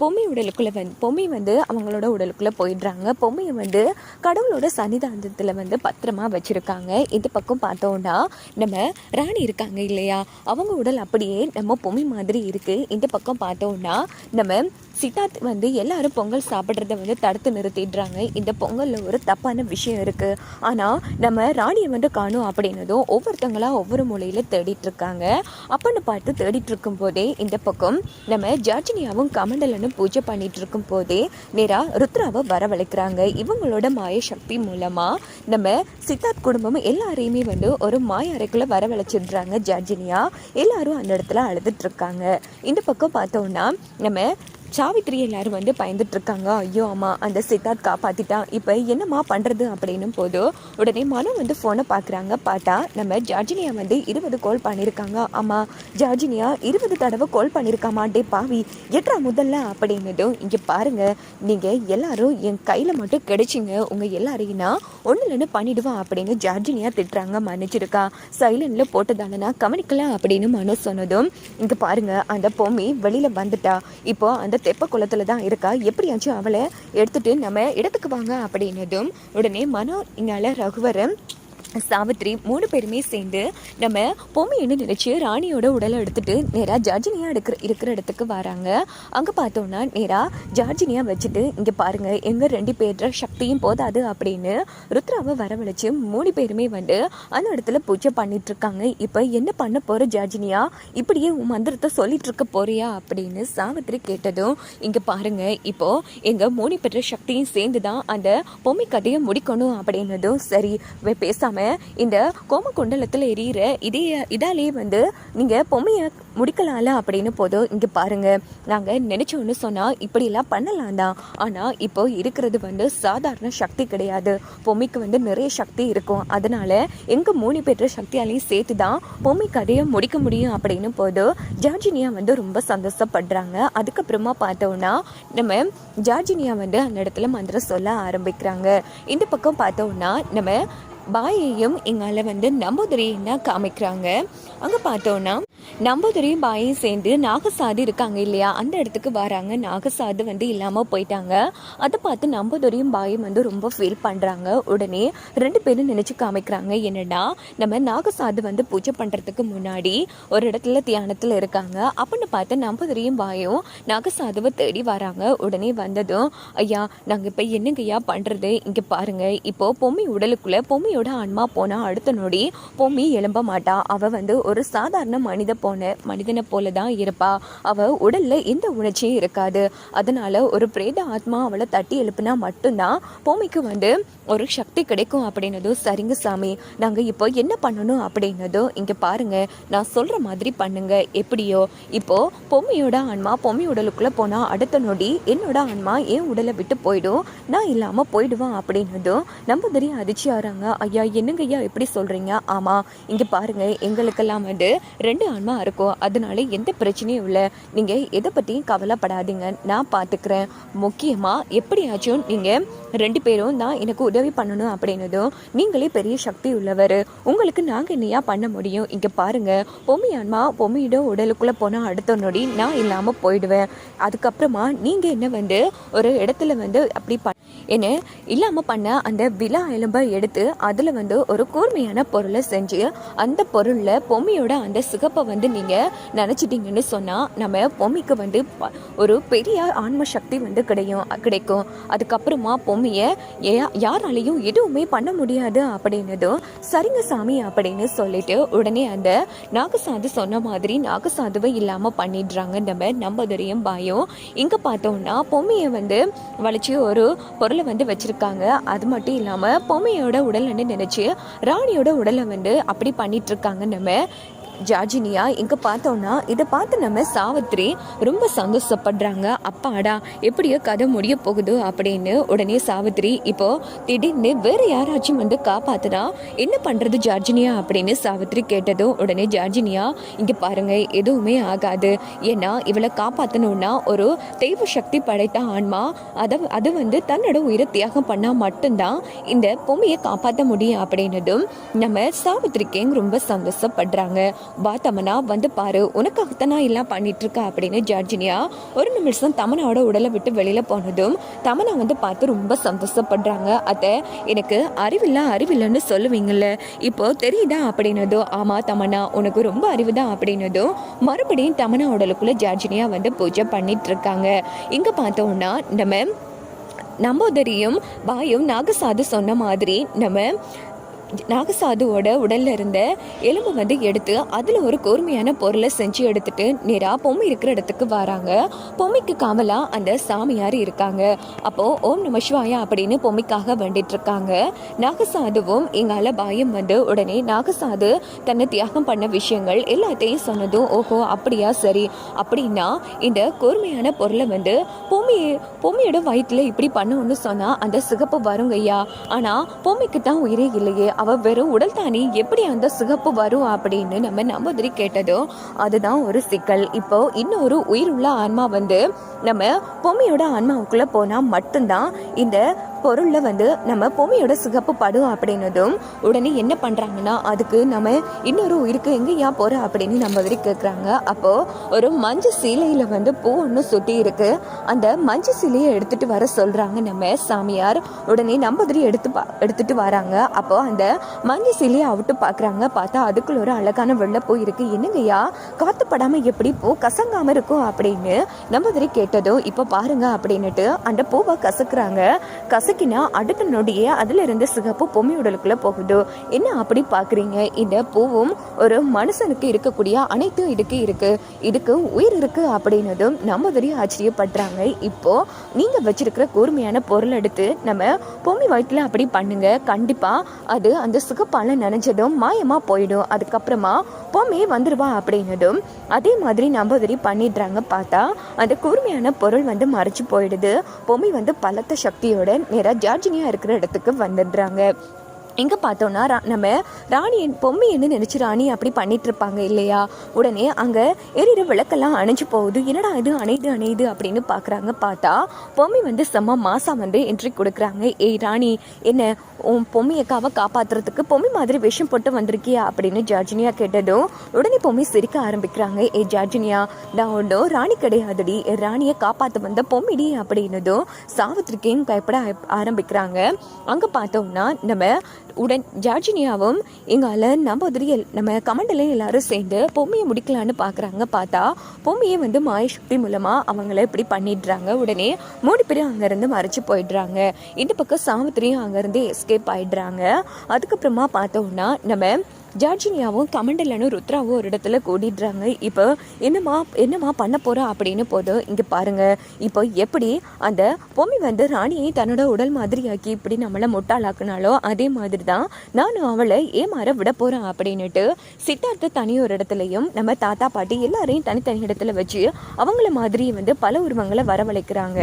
பொம்மி உடலுக்குள்ளே வந்து பொம்மி வந்து அவங்களோட உடலுக்குள்ளே போயிடுறாங்க. பொம்மையை வந்து கடவுளோட சன்னிதானத்தில் வந்து பத்திரமா வச்சுருக்காங்க. இந்த பக்கம் பார்த்தோன்னா நம்ம ராணி இருக்காங்க இல்லையா? அவங்க உடல் அப்படியே நம்ம பொம்மி மாதிரி இருக்குது இந்த பக்கம் பார்த்தோன்னா நம்ம சித்தார்த் வந்து எல்லாரும் பொங்கல் சாப்பிட்றத வந்து தடுத்து நிறுத்திடுறாங்க. இந்த பொங்கலில் ஒரு தப்பான விஷயம் இருக்குது ஆனால் நம்ம ராணியை வந்து காணும் அப்படின்னதும் ஒவ்வொருத்தங்களா ஒவ்வொரு மூலையில் தேடிட்டுருக்காங்க. அப்பன்னு பார்த்து தேடிட்டுருக்கும் போதே இந்த பக்கம் நம்ம ஜார்ஜினியாவும் கமண்டலனும் பூஜை பண்ணிகிட்ருக்கும் போதே நேராக ருத்ராவை வரவழைக்கிறாங்க. இவங்களோட மாய சக்தி மூலமாக நம்ம சித்தார்த் குடும்பம் எல்லாரையுமே வந்து ஒரு மாய அறைக்குள்ளே வரவழைச்சிடுறாங்க ஜார்ஜினியா. எல்லாரும் அந்த இடத்துல அழுதுட்டு இருக்காங்க இந்த பக்கம் பார்த்தோம்னா நம்ம சாவித்திரி எல்லாரும் வந்து பயந்துட்டு இருக்காங்க ஐயோ அம்மா அந்த சித்தார்த் காப்பாத்திட்டான் இப்போ என்னம்மா பண்ணுறது அப்படின்னும் போது உடனே மனு வந்து ஃபோனை பார்க்குறாங்க பார்த்தா நம்ம ஜார்ஜினியா வந்து இருபது கால் பண்ணியிருக்காங்க அம்மா ஜார்ஜினியா இருபது தடவை கால் பண்ணியிருக்காமா டே பாவி எட்டா முதல்ல அப்படின்னதும் இங்கே பாருங்க நீங்கள் எல்லாரும் என் கையில் மட்டும் கிடைச்சிங்க. உங்கள் எல்லாரையும் நான் ஒன்றுலன்னு பண்ணிடுவான் அப்படின்னு ஜார்ஜினியா திட்டுறாங்க. மன்னிச்சிருக்கா. சைலண்டில் போட்டதால கவனிக்கலாம் அப்படின்னு மனு சொன்னதும் இங்கே பாருங்க அந்த பொம்மி வெளியில் வந்துட்டா. இப்போ அந்த தெப்ப குளத்துல தான் இருக்கா? எப்படியாச்சும் அவளை எடுத்துட்டு நம்ம இடத்துக்கு வாங்க அப்படின்னதும் உடனே மனோ இங்கால ரகுவரன் சாவித்ரி மூணு பேருமே சேர்ந்து நம்ம பொம்மைன்னு நினச்சி ராணியோட உடலை எடுத்துகிட்டு நேராக ஜார்ஜினியா எடுக்கிற இருக்கிற இடத்துக்கு வராங்க. அங்கே பார்த்தோன்னா நேராக ஜார்ஜினியா வச்சுட்டு இங்கே பாருங்கள் எங்கள் ரெண்டு பேர் சக்தியும் போதாது அப்படின்னு ருத்ராவை வரவழைச்சு மூணு பேருமே வந்து அந்த இடத்துல பூஜை பண்ணிகிட்ருக்காங்க இப்போ என்ன பண்ண போகிற ஜார்ஜினியா? இப்படியே உன் மந்திரத்தை சொல்லிட்டு இருக்க போறியா? அப்படின்னு சாவித்ரி கேட்டதும் இங்கே பாருங்கள் இப்போது எங்கள் மூணு பெற்ற சக்தியும் சேர்ந்து தான் அந்த பொம்மை கதையை முடிக்கணும் அப்படின்னதும் சரி பேசாமல் இந்த கோம குண்டலத்தில் எரியிற இதே இதாலே வந்து நீங்கள் பொம்மையை முடிக்கலாம்ல அப்படின்னு போதும் இங்கே பாருங்கள் நாங்கள் நினச்சோன்னு சொன்னால் இப்படிலாம் பண்ணலாம் தான். ஆனால் இப்போ இருக்கிறது வந்து சாதாரண சக்தி கிடையாது. பொம்மைக்கு வந்து நிறைய சக்தி இருக்கும். அதனால் எங்கள் மூணு பேர் சக்தியாலையும் சேர்த்து தான் பொம்மை கதையை முடிக்க முடியும் அப்படின்னு போது ஜார்ஜினியா வந்து ரொம்ப சந்தோஷப்படுறாங்க. அதுக்கப்புறமா பார்த்தோம்னா நம்ம ஜார்ஜினியா வந்து அந்த இடத்துல மந்திரம் சொல்ல ஆரம்பிக்கிறாங்க. இந்த பக்கம் பார்த்தோம்னா நம்ம பாயையும் எங்களால் வந்து நம்பூதிரியையும் தான் காமிக்கிறாங்க அங்கே பார்த்தோன்னா நம்பூதிரியும் பாயும் சேர்ந்து நாகசாது இருக்காங்க இல்லையா? அந்த இடத்துக்கு வராங்க. நாகசாது வந்து இல்லாமல் போயிட்டாங்க. அதை பார்த்து நம்பூதிரியும் பாயும் வந்து ரொம்ப ஃபீல் பண்ணுறாங்க உடனே ரெண்டு பேரும் நினச்சி காமிக்கிறாங்க. என்னடா நம்ம நாகசாது வந்து பூஜை பண்ணுறதுக்கு முன்னாடி ஒரு இடத்துல தியானத்தில் இருக்காங்க. அப்படின்னு பார்த்து நம்பூதிரியும் பாயும் நாகசாதுவை தேடி வராங்க. உடனே வந்ததும் ஐயா நாங்கள் இப்போ என்னங்கய்யா பண்ணுறது இங்கே பாருங்கள் இப்போது பொம்மி உடலுக்குள்ளே பொம்மியோட ஆன்மா போனால் அடுத்த நொடி பொம்மி எழும்ப மாட்டா. அவள் வந்து ஒரு சாதாரண மனித போன மனிதனை போல தான் இருப்பா. அவள் உடலில் எந்த உணர்ச்சியும் இருக்காது. அதனால ஒரு பிரேத ஆத்மா அவளை தட்டி எழுப்புனா மட்டும்தான் பூமிக்கு வந்து ஒரு சக்தி கிடைக்கும் அப்படின்னதும் சரிங்க சாமி. நாங்கள் இப்போ என்ன பண்ணணும் அப்படின்னதும் இங்கே பாருங்க. நான் சொல்கிற மாதிரி பண்ணுங்க. எப்படியோ? இப்போ பொம்மியோட ஆன்மா பொம்மி உடலுக்குள்ளே போனால் அடுத்த நொடி என்னோட ஆன்மா என் உடலை விட்டு போயிடும். நான் இல்லாமல் போயிடுவான் அப்படின்னதும் நம்ம தெரியும் அதிர்ச்சி ஆகிறாங்க ஐயா என்னங்க ஐயா எப்படி சொல்கிறீங்க ஆமாம் இங்கே பாருங்க. எங்களுக்கெல்லாம் வந்து ரெண்டு ஆன்மா இருக்கும் அதனால எந்த பிரச்சனையும் இல்லை. நீங்க எதை பற்றியும் கவலைப்படாதீங்க. நான் பார்த்துக்கிறேன் முக்கியமா எப்படியாச்சும் நீங்கள் ரெண்டு பேரும் தான் எனக்கு உதவி பண்ணணும் அப்படின்னதும் நீங்களே பெரிய சக்தி உள்ளவர். உங்களுக்கு நாங்க என்னையா பண்ண முடியும்? இங்க பாருங்க. பொம்மியான்மா ஆன்மா உடலுக்குள்ளே உடலுக்குள்ள போனா அடுத்த நொடி நான் இல்லாம போயிடுவேன். அதுக்கப்புறமா நீங்க என்ன வந்து ஒரு இடத்துல வந்து அப்படி ப- என்ன இல்லாம பண்ண அந்த விழா எலும்பை எடுத்து அதுல வந்து ஒரு கூர்மையான பொருளை செஞ்சு அந்த பொருள்ல பொம்மியோட அந்த சிகப்பை வந்து நீங்கள் நினச்சிட்டிங்கன்னு சொன்னால் நம்ம பொம்மிக்கு வந்து ப- ஒரு பெரிய ஆன்ம சக்தி வந்து கிடையும் கிடைக்கும். அதுக்கப்புறமா பொம்மியை யாராலையும் எதுவுமே பண்ண முடியாது அப்படின்னதும் சரிங்க சாமி அப்படின்னு சொல்லிட்டு உடனே அந்த நாகசாது சொன்ன மாதிரி நாகசாதுவை இல்லாமல் பண்ணிடுறாங்க. நம்ம நம்பதுரையும் பாயும். இங்கே பார்த்தோம்னா பொம்மையை வந்து வளைச்சி ஒரு பொருளை வந்து வச்சுருக்காங்க. அது மட்டும் இல்லாமல் பொம்மையோட உடல் நினச்சி ராணியோட உடலை வந்து அப்படி பண்ணிட்டு இருக்காங்க. நம்ம ஜார்ஜினியா இங்கே பார்த்தோன்னா இதை பார்த்து நம்ம சாவித்ரி ரொம்ப சந்தோஷப்படுறாங்க. அப்பாடா எப்படியோ கதை முடிய போகுது அப்படின்னு உடனே சாவித்ரி இப்போ திடீர்னு வேற யாராச்சும் வந்து காப்பாத்துனா என்ன பண்றது ஜார்ஜினியா அப்படின்னு சாவித்ரி கேட்டதும் உடனே ஜார்ஜினியா இங்க பாருங்க எதுவுமே ஆகாது. ஏன்னா இவளை காப்பாற்றணும்னா ஒரு தெய்வ சக்தி படைத்த ஆன்மா அதை அது வந்து தன்னோட உயிரை தியாகம் பண்ணால் மட்டும்தான் இந்த பொம்மையை காப்பாற்ற முடியும் அப்படின்னதும் நம்ம சாவித்திரிக்கேங்க ரொம்ப சந்தோஷப்படுறாங்க. வா தமனா வந்து பாரு உனக்காகத்தான் நான் எல்லாம் பண்ணிட்டு அப்படின்னு ஜார்ஜினியா ஒரு நிமிஷம் தமனாவோட உடலை விட்டு வெளியில போனதும் தமனா வந்து பார்த்து ரொம்ப சந்தோஷப்படுறாங்க. அதை எனக்கு அறிவில்ல அறிவில்லைன்னு சொல்லுவீங்கல்ல. இப்போ தெரியுதா அப்படின்னதும் ஆமா தமனா உனக்கு ரொம்ப அறிவு தான் அப்படின்னதும் மறுபடியும் தமனா உடலுக்குள்ள ஜார்ஜினியா வந்து பூஜை பண்ணிட்டு இருக்காங்க இங்க பார்த்தோம்னா நம்ம நம்போதரியும் பாயும் நாகசாது சொன்ன மாதிரி நம்ம நாகசாதுவோட உடல்ல இருந்த எலும்பு வந்து எடுத்து அதில் ஒரு கூர்மையான பொருளை செஞ்சு எடுத்துட்டு நேராக பொம்மை இருக்கிற இடத்துக்கு வராங்க. பொம்மைக்கு காவலா அந்த சாமியார் இருக்காங்க. அப்போ ஓம் நம சிவாயா அப்படின்னு பொம்மைக்காக வேண்டிட்டு இருக்காங்க. நாகசாதுவும் எங்கால பாயம் வந்து உடனே நாகசாது தன்னை தியாகம் பண்ண விஷயங்கள் எல்லாத்தையும் சொன்னதும் ஓஹோ அப்படியா சரி. அப்படின்னா இந்த கூர்மையான பொருளை வந்து பொம்மி பொம்மையோட வயிற்றுல இப்படி பண்ணணும்னு சொன்னா அந்த சிகப்பு வருங்கய்யா. ஆனால் ஆனா பொம்மைக்கு தான் உயிரே இல்லையே. அவ வெறும் உடல் தானி எப்படி அந்த சிகப்பு வரும் அப்படின்னு நம்ம நம்பதிரி கேட்டதோ அதுதான் ஒரு சிக்கல். இப்போ இன்னொரு உயிருள்ள ஆன்மா வந்து நம்ம பொம்மையோட ஆன்மாவுக்குள்ள போனா மட்டும்தான் இந்த பொருளில் வந்து நம்ம பொம்மையோட சிகப்பு படும் அப்படின்னதும் உடனே என்ன பண்ணுறாங்கன்னா அதுக்கு நம்ம இன்னொரு உயிருக்கு எங்கேயா போகிற அப்படின்னு நம்ம வரை கேட்குறாங்க அப்போது ஒரு மஞ்சள் சீலையில் வந்து பூ ஒன்று சுற்றி இருக்கு. அந்த மஞ்சள் சீலையை எடுத்துகிட்டு வர சொல்கிறாங்க நம்ம சாமியார். உடனே நம்பதிரி எடுத்து பா- எடுத்துகிட்டு வராங்க. அப்போது அந்த மஞ்சள் சீலையை அவிட்டு பார்க்குறாங்க பார்த்தா அதுக்குள்ள ஒரு அழகான வெள்ளைப்பூ இருக்கு. என்னங்கய்யா? காத்துப்படாமல் எப்படி பூ கசங்காமல் இருக்கும் அப்படின்னு நம்பதிரி கேட்டதும் இப்போ பாருங்க அப்படின்னுட்டு அந்த பூவை கசக்குறாங்க. நசுக்கினா அடுத்த நொடியே அதுல இருந்து சிகப்பு பொம்மி உடலுக்குள்ளே போகுது. என்ன அப்படி பாக்குறீங்க இந்த பூவும் ஒரு மனுஷனுக்கு இருக்கக்கூடிய அனைத்தும் இதுக்கு இருக்கு. இதுக்கு உயிர் இருக்கு அப்படின்னதும் நம்ம நம்பதிரி ஆச்சரியப்படுறாங்க. இப்போ நீங்க வச்சுருக்கிற கூர்மையான பொருள் எடுத்து நம்ம பொம்மி வயிற்றுல அப்படி பண்ணுங்க. கண்டிப்பா அது அந்த சிகப்பால் நினைஞ்சதும் மாயமா போயிடும். அதுக்கப்புறமா பொம்மி வந்துடுவா அப்படின்னதும் அதே மாதிரி நம்ம நம்பதிரி பண்ணிடுறாங்க பார்த்தா அந்த கூர்மையான பொருள் வந்து மறைச்சு போயிடுது. பொம்மி வந்து பலத்த சக்தியோட நேராக ஜார்ஜினியா இருக்கிற இடத்துக்கு வந்துடுறாங்க. எங்கே பார்த்தோன்னா ரா- நம்ம ராணி பொம்மை என்ன நினச்சி ராணி அப்படி பண்ணிகிட்ருப்பாங்க இல்லையா? உடனே அங்கே எரியிற விளக்கெல்லாம் அணைஞ்சு போகுது. என்னடா இது? அணைது அணையுது அப்படின்னு பார்க்குறாங்க பார்த்தா பொம்மை வந்து செம்ம மாசா வந்து என்ட்ரி கொடுக்குறாங்க. ஏய் ராணி என்ன உன் பொம்மையக்காவை காப்பாத்துறதுக்கு பொம்மை மாதிரி விஷம் போட்டு வந்திருக்கியா? அப்படின்னு ஜார்ஜினியா கேட்டதும் உடனே பொம்மை சிரிக்க ஆரம்பிக்கிறாங்க. ஏய் ஜார்ஜினியா நான் ஒன்றும் ராணி கிடையாதுடி. ராணியை காப்பாற்ற வந்த பொம்மிடி? அப்படின்னதும் சாவித்திரிக்கையும் பயப்பட ஆரம்பிக்கிறாங்க. அங்கே பார்த்தோம்னா நம்ம உடன் ஜார்ஜினியாவும் எங்கால நம்பதிரி எல்- நம்ம கமண்டலையும் எல்லாரும் சேர்ந்து பொம்மையை முடிக்கலான்னு பார்க்குறாங்க பார்த்தா பொம்மையை வந்து மாயசக்தி மூலமாக அவங்கள இப்படி பண்ணிடுறாங்க. உடனே மூணு பேரும் அங்கேருந்து மறைச்சு போயிடுறாங்க. இந்த பக்கம் சாவித்திரியும் அங்கேருந்து எஸ்கேப் ஆயிடுறாங்க. அதுக்கப்புறமா பார்த்தோம்னா நம்ம ஜார்ஜினியாவும் கமண்டலனும் ருத்ராவும் ஒரு இடத்துல கூடிடுறாங்க. இப்போ என்னம்மா என்னம்மா பண்ண போகிறா அப்படின்னு போதும் இங்கே பாருங்க. இப்போ எப்படி அந்த பொம்மி வந்து ராணியை தன்னோட உடல் மாதிரியாக்கி இப்படி நம்மளை முட்டாளாக்குனாலோ அதே மாதிரி தான் நானும் அவளை ஏமாற விட போகிறேன் அப்படின்னுட்டு சித்தார்த்த தனி ஒரு இடத்துலையும் நம்ம தாத்தா பாட்டி எல்லாரையும் தனித்தனி இடத்துல வச்சு அவங்கள மாதிரி வந்து பல உருவங்களை வரவழைக்கிறாங்க.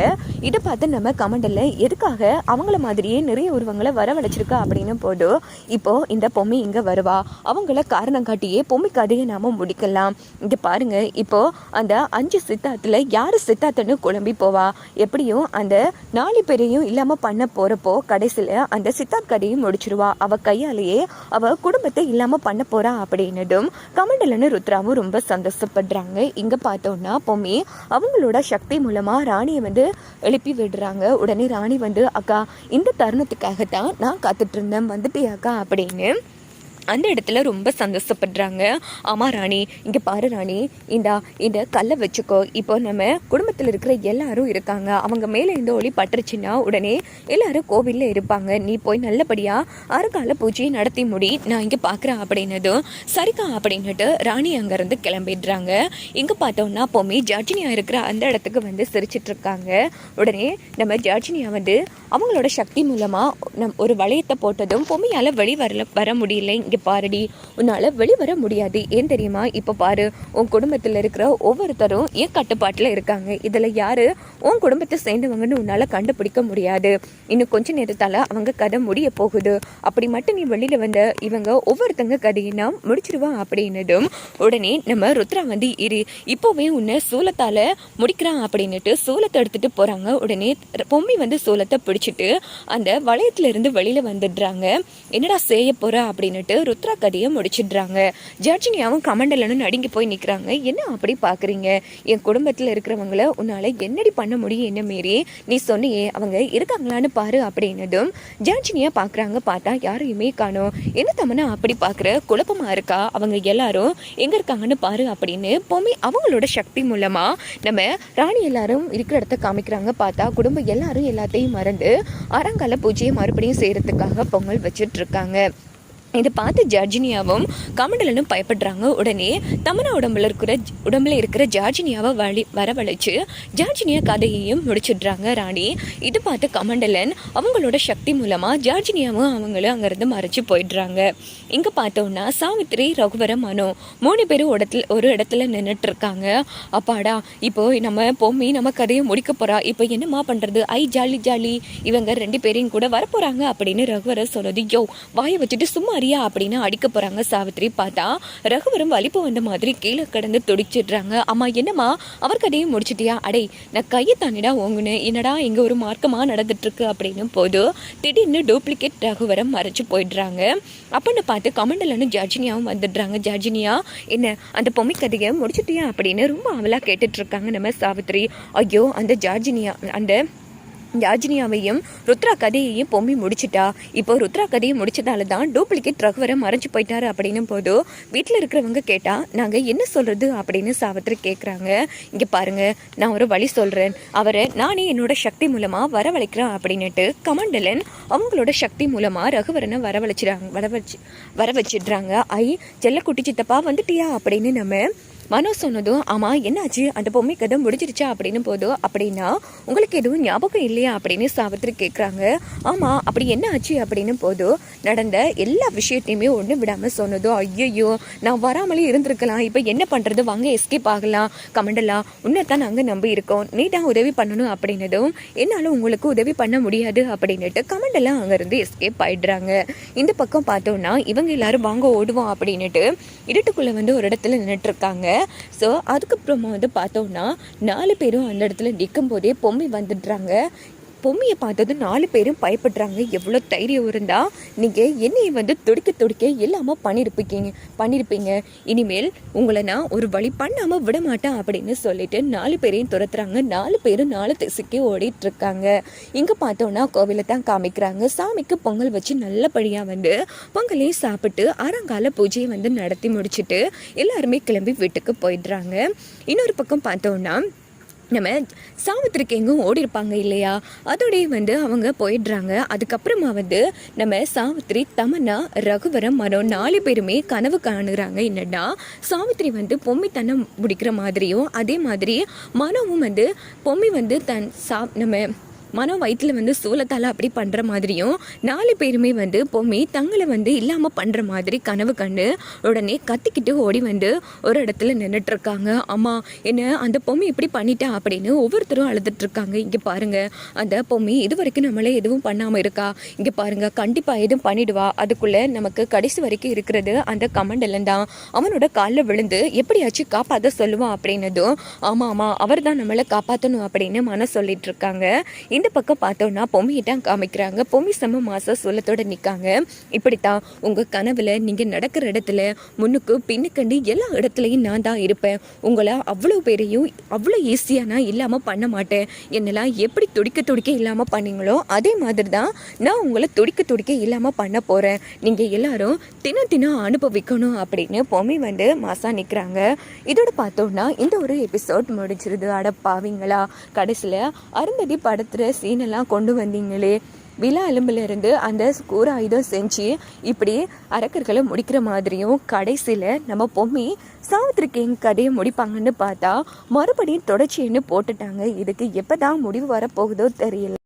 இதை பார்த்து நம்ம கமண்டல்ல எதுக்காக அவங்கள மாதிரியே நிறைய உருவங்களை வரவழைச்சிருக்கா அப்படின்னு போதும் இப்போ இந்த பொம்மி இங்கே வருவா. அவங்கள காரணம் காட்டியே பொம்மி கதையை நாம முடிக்கலாம். இங்க பாருங்க இப்போ அந்த அஞ்சு சித்தாத்துல யாரு சித்தார்த்தன்னு குழம்பி போவா? எப்படியும் அந்த நாலு பேரையும் இல்லாம பண்ண போறப்போ கடைசியில அந்த சித்தார்த் கதையும் முடிச்சிருவா. அவ கையாலேயே அவ குடும்பத்தை இல்லாம பண்ண போறா அப்படின்னதும் கமண்டலன்னு ருத்ராவும் ரொம்ப சந்தோஷப்படுறாங்க. இங்க பார்த்தோம்னா பொம்மி அவங்களோட சக்தி மூலமா ராணியை வந்து எழுப்பி விடுறாங்க. உடனே ராணி வந்து அக்கா இந்த தருணத்துக்காக தான் நான் காத்துட்டு இருந்தேன். வந்துட்டியாக்கா? அப்படின்னு அந்த இடத்துல ரொம்ப சந்தோஷப்படுறாங்க. ஆமாம் ராணி இங்கே பாரு ராணி. இந்தா இந்த கல்லை வச்சுக்கோ. இப்போ நம்ம குடும்பத்தில் இருக்கிற எல்லாரும் இருக்காங்க. அவங்க மேலே இந்த ஒளி பட்டுருச்சுன்னா உடனே எல்லாரும் கோவில்ல இருப்பாங்க. நீ போய் நல்லபடியாக அறக்கால பூஜையை நடத்தி முடி. நான் இங்கே பார்க்குறேன் அப்படின்னதும் சரிக்கா அப்படின்னுட்டு ராணி அங்கேருந்து கிளம்பிடுறாங்க. இங்கே பார்த்தோம்னா பொம்மி ஜார்ஜினியா இருக்கிற அந்த இடத்துக்கு வந்து சிரிச்சிட்டு இருக்காங்க உடனே நம்ம ஜார்ஜினியா வந்து அவங்களோட சக்தி மூலமாக நம் ஒரு வளையத்தை போட்டதும் பொம்மையால் வெளி வரல வர முடியல. இங்கே பாருடி. உன்னால் வெளிவர முடியாது. ஏன் தெரியுமா? இப்போ பாரு உன் குடும்பத்தில் இருக்கிற ஒவ்வொருத்தரும் என் கட்டுப்பாட்டில் இருக்காங்க. இதில் யார்? உன் குடும்பத்தை சேர்ந்தவங்கன்னு உன்னால் கண்டுபிடிக்க முடியாது. இன்னும் கொஞ்ச நேரத்தால் அவங்க கதை முடிய போகுது. அப்படி மட்டும் நீ வெளியில் வந்த இவங்க ஒவ்வொருத்தங்க கதையினா முடிச்சிருவான் அப்படின்னதும் உடனே நம்ம ருத்ரா வந்து இரு இப்போவே உன்னை சூலத்தால் முடிக்கிறான் அப்படின்னுட்டு சூலத்தை எடுத்துகிட்டு போகிறாங்க உடனே பொம்மி வந்து சூலத்தை பிடிச்சிட்டு அந்த வளையத்துலேருந்து வெளியில் வந்துடுறாங்க. என்னடா செய்ய போகிற அப்படின்னுட்டு ருத்ரா கதையை முடிச்சிடுறாங்க ஜார்ஜினியாவும் கமண்டலனும் நடுங்கி போய் நிற்கிறாங்க என்ன அப்படி பார்க்குறீங்க? என் குடும்பத்தில் இருக்கிறவங்கள உன்னால் என்னடி பண்ண முடியும் என்ன மாரி நீ சொன்னியே அவங்க இருக்காங்களான்னு பாரு அப்படின்னதும் ஜார்ஜினியா பார்க்குறாங்க. பார்த்தா யாரையுமே காணோம். என்ன தமனா அப்படி பார்க்குற? குழப்பமா இருக்கா? அவங்க எல்லாரும் எங்கே இருக்காங்கன்னு பாரு அப்படின்னு பொம்மி அவங்களோட சக்தி மூலமாக நம்ம ராணி எல்லாரும் இருக்கிற இடத்த காமிக்கிறாங்க. பார்த்தா குடும்பம் எல்லாரும் எல்லாத்தையும் மறந்து அரங்கால பூஜையை மறுபடியும் செய்கிறதுக்காக பொங்கல் வச்சுட்டு இருக்காங்க இதை பார்த்து ஜார்ஜினியாவும் கமண்டலனும் பயப்படுறாங்க. உடனே தமனா உடம்புல இருக்கிற உடம்புல இருக்கிற ஜார்ஜினியாவை வழி வரவழைச்சு ஜார்ஜினியா கதையையும் முடிச்சிடுறாங்க ராணி. இது பார்த்து கமண்டலன் அவங்களோட சக்தி மூலமாக ஜார்ஜினியாவும் அவங்களும் அங்கேருந்து மறைச்சு போயிடுறாங்க. இங்கே பார்த்தோம்னா சாவித்திரி ரகுவரம் மனோ மூணு பேரும் இடத்துல ஒரு இடத்துல நின்றுட்டு இருக்காங்க அப்பாடா இப்போ நம்ம பொம்மி நம்ம கதையை முடிக்க போகிறா இப்போ என்னம்மா பண்ணுறது ஐ ஜாலி ஜாலி. இவங்க ரெண்டு பேரையும் கூட வரப்போகிறாங்க அப்படின்னு ரகுவர சொன்னது யோ வாயை வச்சுட்டு சும்மா பிரியா அப்படின்னு அடிக்க போறாங்க சாவித்திரி பார்த்தா. ரகுவரம் வலிப்பு வந்த மாதிரி கீழே கடந்து துடிச்சிடுறாங்க. அம்மா என்னம்மா? அவர் கதையும் முடிச்சிட்டியா? அடே நான் கையை தாண்டிடா ஓங்குனேன். என்னடா இங்க ஒரு மார்க்கமா நடந்துட்டு இருக்கு அப்படின்னு போது திடீர்னு டூப்ளிகேட் ரகுவரம் மறைச்சு போயிடுறாங்க. அப்படின்னு பார்த்து கமண்டலன்னு ஜார்ஜினியாவும் வந்துடுறாங்க. ஜார்ஜினியா என்ன அந்த பொம்மை கதையை முடிச்சிட்டியா அப்படின்னு ரொம்ப அவலா கேட்டுட்டு இருக்காங்க நம்ம சாவித்திரி. ஐயோ அந்த ஜார்ஜினியா அந்த யாஜினியாவையும் ருத்ரா கதையையும் பொம்மி முடிச்சிட்டா. இப்போ ருத்ரா கதையை முடிச்சதால தான் டூப்ளிகேட் ரகுவரை மறைஞ்சு போயிட்டாரு அப்படின்னும் போது வீட்டில் இருக்கிறவங்க கேட்டா நாங்கள் என்ன சொல்றது? அப்படின்னு சாவித்திரி கேட்குறாங்க இங்கே பாருங்க நான் ஒரு வழி சொல்கிறேன் அவரை நானே என்னோட சக்தி மூலமாக வரவழைக்கிறேன் அப்படின்னுட்டு கமண்டலன் அவங்களோட சக்தி மூலமாக ரகுவரனை வரவழைச்சிடாங்க வரவழைச்சி வர வச்சிடுறாங்க ஐ செல்லக்குட்டி சித்தப்பா வந்துட்டியா? அப்படின்னு நம்ம மனோ சொன்னதும் ஆமாம் என்னாச்சு? அந்த பொம்மை கதை முடிஞ்சிருச்சா அப்படின்னு போதும் அப்படின்னா உங்களுக்கு எதுவும் ஞாபகம் இல்லையா? அப்படின்னு சாவித்திரி கேட்குறாங்க ஆமாம் அப்படி என்ன ஆச்சு அப்படின்னு போதும் நடந்த எல்லா விஷயத்தையுமே ஒன்று விடாமல் சொன்னதும் ஐயோ நான் வராமலே இருந்திருக்கலாம். இப்போ என்ன பண்ணுறது வாங்க எஸ்கேப் ஆகலாம். கமண்டலாம் உன்னை தான் நாங்கள் நம்பி இருக்கோம். நீ தான் உதவி பண்ணணும் அப்படின்னதும் என்னால் உங்களுக்கு உதவி பண்ண முடியாது அப்படின்னுட்டு கமண்டலா அங்கேருந்து எஸ்கேப் ஆயிடுறாங்க. இந்த பக்கம் பார்த்தோன்னா இவங்க எல்லாரும் வாங்க ஓடுவோம் அப்படின்னுட்டு இருட்டுக்குள்ளே வந்து ஒரு இடத்துல நின்றுட்டுருக்காங்க ஸோ அதுக்கப்புறமா வந்து பார்த்தோம்னா நாலு பேரும் அந்த இடத்துல நிற்கும் போதே பொம்மி வந்துடுறாங்க. பொம்மியை பார்த்தது நாலு பேரும் பயப்படுறாங்க. எவ்வளோ தைரியம் இருந்தால் நீங்கள் என்னையை வந்து துடிக்க துடிக்க இல்லாமல் பண்ணியிருப்பீங்க பண்ணியிருப்பீங்க இனிமேல் உங்களை நான் ஒரு வழி பண்ணாமல் விட மாட்டேன் அப்படின்னு சொல்லிட்டு நாலு பேரையும் துரத்துறாங்க. நாலு பேரும் நாலு திசைக்கு ஓடிட்டு இருக்காங்க இங்கே பார்த்தோன்னா கோவிலை தான் காமிக்கிறாங்க. சாமிக்கு பொங்கல் வச்சு நல்லபடியாக வந்து பொங்கலையும் சாப்பிட்டு அறங்கால பூஜையை வந்து நடத்தி முடிச்சுட்டு எல்லாருமே கிளம்பி வீட்டுக்கு போயிடுறாங்க. இன்னொரு பக்கம் பார்த்தோன்னா நம்ம சாவித்திரிக்கு எங்கும் ஓடி இருப்பாங்க இல்லையா? அதோடய வந்து அவங்க போயிடுறாங்க. அதுக்கப்புறமா வந்து நம்ம சாவித்திரி தமன்னா ரகுவரம் மரம் நாலு பேருமே கனவு காணுறாங்க. என்னென்னா சாவித்திரி வந்து பொம்மி தன்னை முடிக்கிற மாதிரியும் அதே மாதிரி மனமும் வந்து பொம்மி வந்து தன் சா நம்ம மனோ வயிற்றில் வந்து சோளத்தால் அப்படி பண்ணுற மாதிரியும் நாலு பேருமே வந்து பொம்மி தங்களை வந்து இல்லாமல் பண்ணுற மாதிரி கனவு கண்டு உடனே கத்திக்கிட்டு ஓடி வந்து ஒரு இடத்துல நின்றுட்டு இருக்காங்க அம்மா என்ன அந்த பொம்மி இப்படி பண்ணிட்டா? அப்படின்னு ஒவ்வொருத்தரும் அழுதுட்ருக்காங்க இங்கே பாருங்கள் அந்த பொம்மி இது வரைக்கும் நம்மளே எதுவும் பண்ணாமல் இருக்கா? இங்கே பாருங்கள் கண்டிப்பாக எதுவும் பண்ணிடுவா. அதுக்குள்ளே நமக்கு கடைசி வரைக்கும் இருக்கிறது அந்த கமண்டலன் தான். அவனோட காலில் விழுந்து எப்படியாச்சும் காப்பாற்ற சொல்லுவான் அப்படின்னதும் ஆமாம் ஆமாம் அவர் தான் நம்மளை காப்பாற்றணும் அப்படின்னு மன சொல்லிட்டு இருக்காங்க இந்த பக்கம் பார்த்தோன்னா பொம்மியிட்டான் காமிக்கிறாங்க. பொம்மி செம்ம மாச சொல்லத்தோட நிற்காங்க இப்படித்தான் உங்கள் கனவில் நீங்கள் நடக்கிற இடத்துல முன்னுக்கு பின்னுக்கண்டு எல்லா இடத்துலையும் நான் தான் இருப்பேன். உங்களை அவ்வளோ பேரையும் அவ்வளோ ஈஸியாக நான் இல்லாமல் பண்ண மாட்டேன். என்னெல்லாம் எப்படி துடிக்க துடிக்க இல்லாமல் பண்ணீங்களோ அதே மாதிரி தான் நான் உங்களை துடிக்க துடிக்க இல்லாமல் பண்ண போகிறேன் நீங்கள் எல்லாரும் தினம் தினம் அனுபவிக்கணும் அப்படின்னு பொம்மி வந்து மாசா நிற்கிறாங்க இதோட பார்த்தோன்னா இந்த ஒரு எபிசோட் முடிஞ்சிருது. அட பாவீங்களா. கடைசியில் அருந்ததி படத்துல சீனெல்லாம் கொண்டு வந்தீங்களே? விழா எலும்புலேருந்து அந்த கூற ஆயுதம் செஞ்சு இப்படி அரக்கர்களை முடிக்கிற மாதிரியும் கடைசியில் நம்ம பொம்மி சாவித்திரிக்கு எங்கள் கதையை முடிப்பாங்கன்னு பார்த்தா மறுபடியும் தொடர்ச்சின்னு போட்டுட்டாங்க. இதுக்கு எப்போ தான் முடிவு வரப்போகுதோ தெரியல.